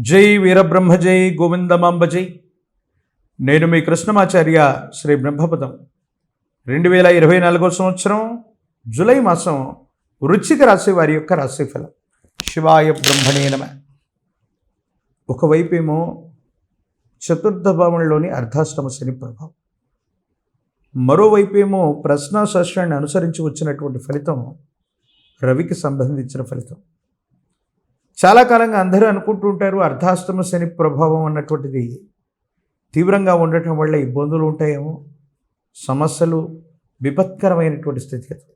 జై వీరబ్రహ్మ జై గోవిందమాంబ జై. నేను మీ కృష్ణమాచార్య శ్రీ బ్రహ్మపదం. రెండు వేల ఇరవై నాలుగో సంవత్సరం జూలై మాసం వృచ్చిక రాశి వారి యొక్క రాశిఫలం. శివాయ బ్రహ్మణే నమ. ఒకవైపేమో చతుర్థ భావంలోని అర్ధాష్టమ శని ప్రభావం. మరోవైపేమో ప్రశ్నాశాస్త్రాన్ని అనుసరించి వచ్చినటువంటి ఫలితం రవికి సంబంధించిన ఫలితం. చాలా కాలంగా అందరూ అనుకుంటూ ఉంటారు అర్ధాష్టమ శని ప్రభావం అన్నటువంటిది తీవ్రంగా ఉండటం వల్ల ఇబ్బందులు ఉంటాయేమో సమస్యలు విపత్కరమైనటువంటి స్థితిగతులు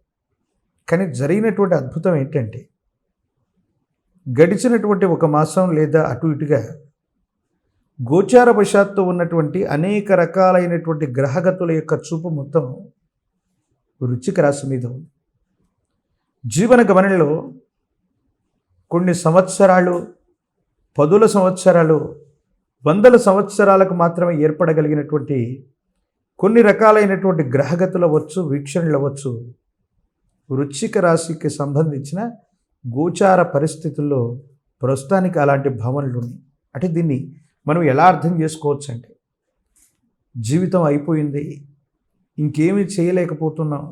కానీ జరిగినటువంటి అద్భుతం ఏంటంటే గడిచినటువంటి ఒక మాసం లేదా అటు ఇటుగా గోచార వశాత్తు ఉన్నటువంటి అనేక రకాలైనటువంటి గ్రహగతుల యొక్క చూపు మొత్తం రుచిక రాశి మీద ఉంది. జీవన గమనంలో కొన్ని సంవత్సరాలు పదుల సంవత్సరాలు వందల సంవత్సరాలకు మాత్రమే ఏర్పడగలిగినటువంటి కొన్ని రకాలైనటువంటి గ్రహగతులు అవ్వచ్చు వీక్షణలు అవ్వచ్చు వృశ్చిక రాశికి సంబంధించిన గోచార పరిస్థితుల్లో ప్రస్తుతానికి అలాంటి భావనలు ఉన్నాయి. అంటే దీన్ని మనం ఎలా అర్థం చేసుకోవచ్చు అంటే జీవితం అయిపోయింది ఇంకేమీ చేయలేకపోతున్నాం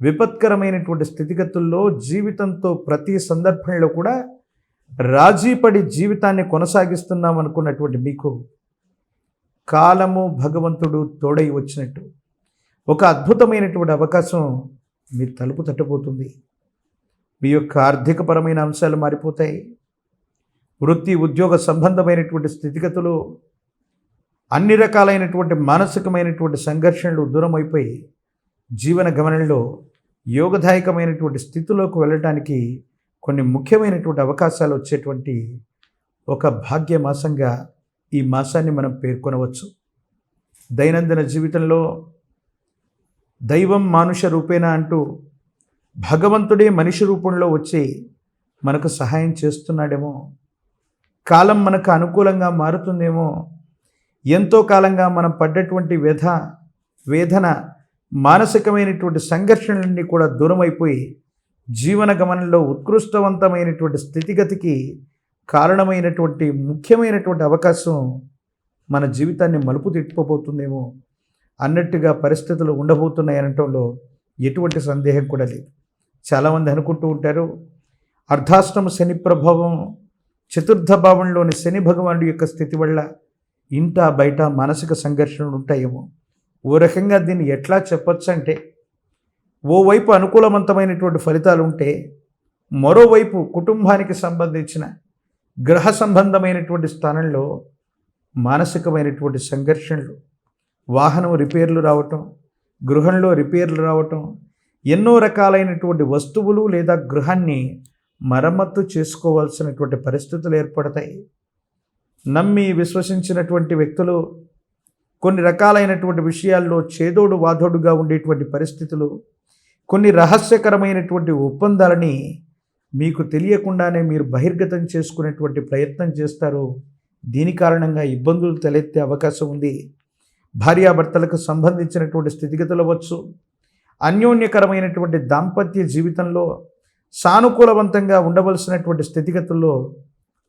విపత్కరమైనటువంటి స్థితిగతుల్లో జీవితంతో ప్రతి సందర్భంలో కూడా రాజీపడి జీవితాన్ని కొనసాగిస్తున్నాం అనుకున్నటువంటి మీకు కాలము భగవంతుడు తోడై వచ్చినట్టు ఒక అద్భుతమైనటువంటి అవకాశం మీ తలుపు తట్టబోతుంది మీ యొక్క ఆర్థికపరమైన అంశాలు మారిపోతాయి. వృత్తి ఉద్యోగ సంబంధమైనటువంటి స్థితిగతులు అన్ని రకాలైనటువంటి మానసికమైనటువంటి సంఘర్షణలు దూరం అయిపోయి జీవన గమనంలో యోగదాయకమైనటువంటి స్థితిలోకి వెళ్ళటానికి కొన్ని ముఖ్యమైనటువంటి అవకాశాలు వచ్చేటువంటి ఒక భాగ్య మాసంగా ఈ మాసాన్ని మనం పేర్కొనవచ్చు. దైనందిన జీవితంలో దైవం మానుష రూపేణ అంటూ భగవంతుడే మనిషి రూపంలో వచ్చి మనకు సహాయం చేస్తున్నాడేమో కాలం మనకు అనుకూలంగా మారుతుందేమో ఎంతో కాలంగా మనం పడ్డటువంటి వ్యధ వేదన మానసికమైనటువంటి సంఘర్షణలన్నీ కూడా దూరమైపోయి జీవన గమనంలో ఉత్కృష్టవంతమైనటువంటి స్థితిగతికి కారణమైనటువంటి ముఖ్యమైనటువంటి అవకాశం మన జీవితాన్ని మలుపు తిట్టుకోబోతుందేమో అన్నట్టుగా పరిస్థితులు ఉండబోతున్నాయి అనటంలో ఎటువంటి సందేహం కూడా లేదు. చాలామంది అనుకుంటూ ఉంటారు అర్ధాష్టమ శని ప్రభావం చతుర్థ భావంలోని శని భగవానుడి యొక్క స్థితి వల్ల ఇంట బయట మానసిక సంఘర్షణలు ఉంటాయేమో. ఓ రకంగా దీన్ని ఎట్లా చెప్పొచ్చు అంటే ఓవైపు అనుకూలవంతమైనటువంటి ఫలితాలు ఉంటే మరోవైపు కుటుంబానికి సంబంధించిన గ్రహ సంబంధమైనటువంటి స్థానంలో మానసికమైనటువంటి సంఘర్షణలు వాహనం రిపేర్లు రావటం గృహంలో రిపేర్లు రావటం ఎన్నో రకాలైనటువంటి వస్తువులు లేదా గృహాన్ని మరమ్మత్తు చేసుకోవాల్సినటువంటి పరిస్థితులు ఏర్పడతాయి. నమ్మి విశ్వసించినటువంటి వ్యక్తులు కొన్ని రకాలైనటువంటి విషయాల్లో చేదోడు వాదోడుగా ఉండేటువంటి పరిస్థితులు కొన్ని రహస్యకరమైనటువంటి ఒప్పందాలని మీకు తెలియకుండానే మీరు బహిర్గతం చేసుకునేటువంటి ప్రయత్నం చేస్తారు. దీని కారణంగా ఇబ్బందులు తలెత్తే అవకాశం ఉంది. భార్యాభర్తలకు సంబంధించినటువంటి స్థితిగతులు అవ్వచ్చు. అన్యోన్యకరమైనటువంటి దాంపత్య జీవితంలో సానుకూలవంతంగా ఉండవలసినటువంటి స్థితిగతుల్లో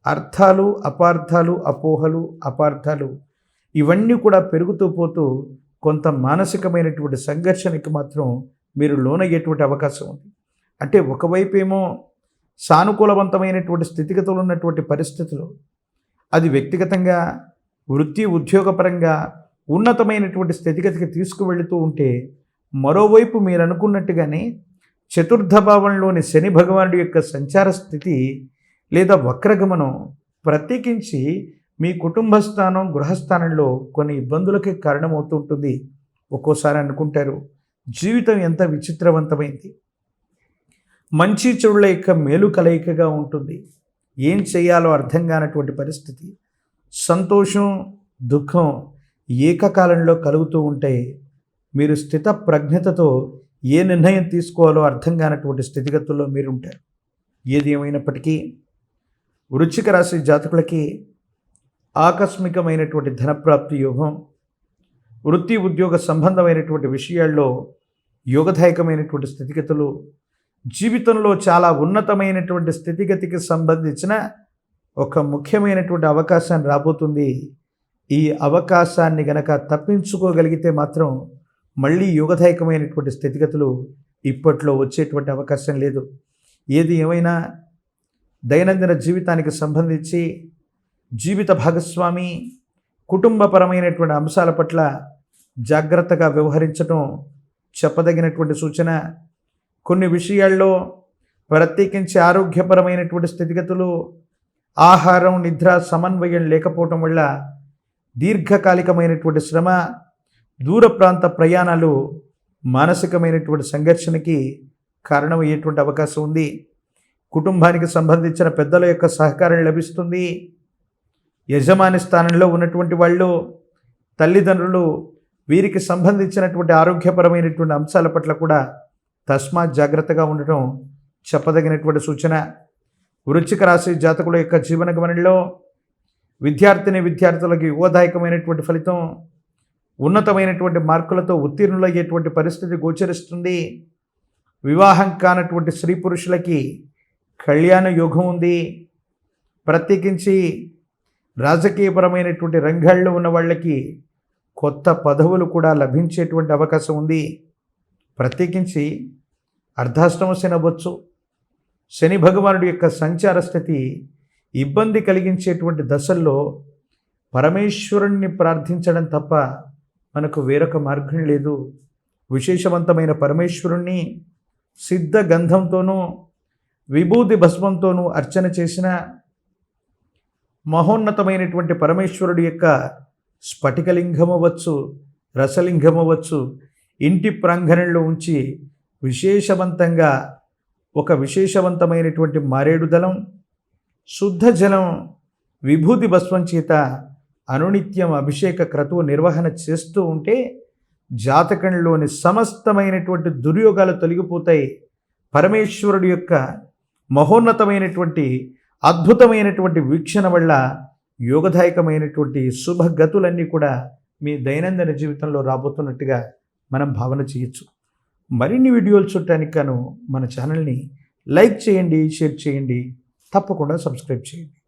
అర్థాలు అపార్థాలు అపోహలు అపార్థాలు ఇవన్నీ కూడా పెరుగుతూ పోతూ కొంత మానసికమైనటువంటి సంఘర్షణకి మాత్రం మీరు లోనయ్యేటువంటి అవకాశం ఉంది. అంటే ఒకవైపు ఏమో సానుకూలవంతమైనటువంటి స్థితిగతులు ఉన్నటువంటి పరిస్థితులు అది వ్యక్తిగతంగా వృత్తి ఉద్యోగపరంగా ఉన్నతమైనటువంటి స్థితిగతికి తీసుకువెళుతూ ఉంటే మరోవైపు మీరు అనుకున్నట్టుగానే చతుర్థ భావంలోని శని భగవానుడి యొక్క సంచార స్థితి లేదా వక్రగమనం ప్రత్యేకించి మీ కుటుంబ స్థానం గృహస్థానంలో కొన్ని ఇబ్బందులకి కారణమవుతుంటుంది. ఒక్కోసారి అనుకుంటారు జీవితం ఎంత విచిత్రవంతమైంది. మంచి చెడుల యొక్క మేలు కలయికగా ఉంటుంది. ఏం చేయాలో అర్థం కానటువంటి పరిస్థితి. సంతోషం దుఃఖం ఏకకాలంలో కలుగుతూ ఉంటే మీరు స్థిత ప్రజ్ఞతతో ఏ నిర్ణయం తీసుకోవాలో అర్థం కానటువంటి స్థితిగతుల్లో మీరు ఉంటారు ఏది ఏమైనప్పటికీ వృశ్చిక రాశి జాతకులకి ఆకస్మికమైనటువంటి ధనప్రాప్తి యోగం వృత్తి ఉద్యోగ సంబంధమైనటువంటి విషయాల్లో యోగదాయకమైనటువంటి స్థితిగతులు జీవితంలో చాలా ఉన్నతమైనటువంటి స్థితిగతికి సంబంధించిన ఒక ముఖ్యమైనటువంటి అవకాశం రాబోతుంది. ఈ అవకాశాన్ని గనక తప్పించుకోగలిగితే మాత్రం మళ్ళీ యోగదాయకమైనటువంటి స్థితిగతులు ఇప్పట్లో వచ్చేటువంటి అవకాశం లేదు. ఏది ఏమైనా దైనందిన జీవితానికి సంబంధించి జీవిత భాగస్వామి కుటుంబపరమైనటువంటి అంశాల పట్ల జాగ్రత్తగా వ్యవహరించటం చెప్పదగినటువంటి సూచన. కొన్ని విషయాల్లో ప్రత్యేకించి ఆరోగ్యపరమైనటువంటి స్థితిగతులు ఆహారం నిద్ర సమన్వయం లేకపోవటం వల్ల దీర్ఘకాలికమైనటువంటి శ్రమ దూర ప్రాంత ప్రయాణాలు మానసికమైనటువంటి సంఘర్షణకి కారణమయ్యేటువంటి అవకాశం ఉంది. కుటుంబానికి సంబంధించిన పెద్దల యొక్క సహకారం లభిస్తుంది. యజమాని స్థానంలో ఉన్నటువంటి వాళ్ళు తల్లిదండ్రులు వీరికి సంబంధించినటువంటి ఆరోగ్యపరమైనటువంటి అంశాల పట్ల కూడా తస్మాత్ జాగ్రత్తగా ఉండటం చెప్పదగినటువంటి సూచన. వృచ్చిక రాశి జాతకుల యొక్క జీవన గమనంలో విద్యార్థిని విద్యార్థులకు యువదాయకమైనటువంటి ఫలితం ఉన్నతమైనటువంటి మార్కులతో ఉత్తీర్ణులయ్యేటువంటి పరిస్థితి గోచరిస్తుంది. వివాహం కానటువంటి స్త్రీ పురుషులకి కళ్యాణ యోగం ఉంది. ప్రత్యేకించి రాజకీయపరమైనటువంటి రంగాల్లో ఉన్న వాళ్ళకి కొత్త పదవులు కూడా లభించేటువంటి అవకాశం ఉంది. ప్రత్యేకించి అర్ధాష్టమ శని అవ్వచ్చు. శని భగవానుడి యొక్క సంచార స్థితి ఇబ్బంది కలిగించేటువంటి దశల్లో పరమేశ్వరుణ్ణి ప్రార్థించడం తప్ప మనకు వేరొక మార్గం లేదు. విశేషవంతమైన పరమేశ్వరుణ్ణి సిద్ధ గంధంతోనూ విభూతి భస్మంతోనూ అర్చన చేసిన మహోన్నతమైనటువంటి పరమేశ్వరుడి యొక్క స్ఫటికలింగం అవ్వచ్చు రసలింగం అవ్వచ్చు ఇంటి ప్రాంగణంలో ఉంచి విశేషవంతంగా ఒక విశేషవంతమైనటువంటి మారేడు దళం శుద్ధ జలం విభూతి భస్వం చేత అనునిత్యం అభిషేక క్రతువు నిర్వహణ చేస్తూ ఉంటే జాతకంలోని సమస్తమైనటువంటి దుర్యోగాలు తొలగిపోతాయి. పరమేశ్వరుడి యొక్క మహోన్నతమైనటువంటి అద్భుతమైనటువంటి వీక్షణ వల్ల యోగదాయకమైనటువంటి శుభగతులన్నీ కూడా మీ దైనందిన జీవితంలో రాబోతున్నట్టుగా మనం భావన చేయొచ్చు. మరిన్ని వీడియోలు చూడటానికి గాను మన ఛానల్ని లైక్ చేయండి షేర్ చేయండి. తప్పకుండా సబ్స్క్రైబ్ చేయండి.